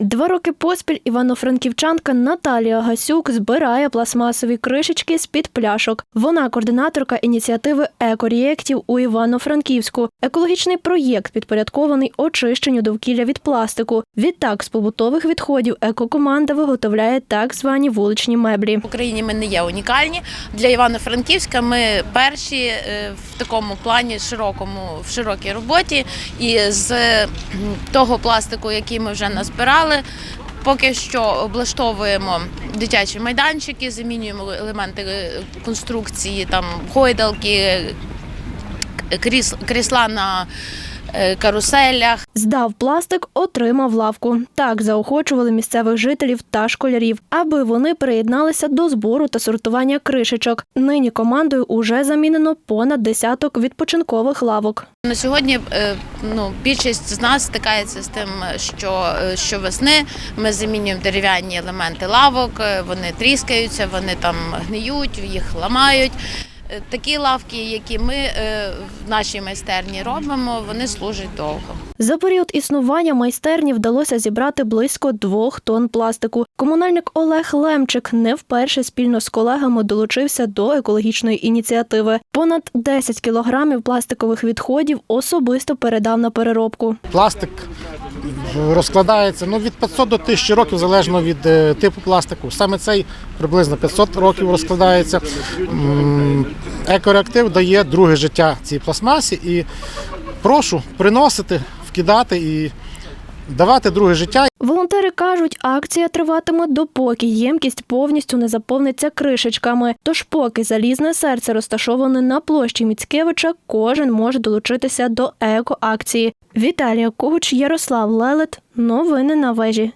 Два роки поспіль івано-франківчанка Наталія Гасюк збирає пластмасові кришечки з-під пляшок. Вона координаторка ініціативи екорієктів у Івано-Франківську. Екологічний проєкт підпорядкований очищенню довкілля від пластику. Відтак, з побутових відходів екокоманда виготовляє так звані вуличні меблі. В Україні ми не є унікальні. Для Івано-Франківська ми перші е, в такому плані широкому, в широкій роботі. І з того пластику, який ми вже назбирали, поки що облаштовуємо дитячі майданчики, замінюємо елементи конструкції, там гойдалки, кріс- крісла на каруселях. Здав пластик, отримав лавку. Так заохочували місцевих жителів та школярів, аби вони приєдналися до збору та сортування кришечок. Нині командою уже замінено понад десяток відпочинкових лавок. На сьогодні е, ну, більшість з нас стикається з тим, що е, щовесни ми замінюємо дерев'яні елементи лавок, е, вони тріскаються, вони там гниють, їх ламають. Е, Такі лавки, які ми е, в нашій майстерні робимо, вони служать довго. За період існування майстерні вдалося зібрати близько двох тонн пластику. Комунальник Олег Лемчик не вперше спільно з колегами долучився до екологічної ініціативи. Понад 10 кілограмів пластикових відходів особисто передав на переробку. Пластик розкладається ну, від 500 до 1000 років залежно від е, типу пластику. Саме цей приблизно 500 років розкладається. Екореактив дає друге життя цій пластмасі і прошу приносити, вкидати і давати друге життя. Волонтери кажуть, акція триватиме допоки ємкість повністю не заповниться кришечками. Тож, поки залізне серце розташоване на площі Міцкевича, кожен може долучитися до еко-акції. Віталія Куч, Ярослав Лелет. Новини на вежі.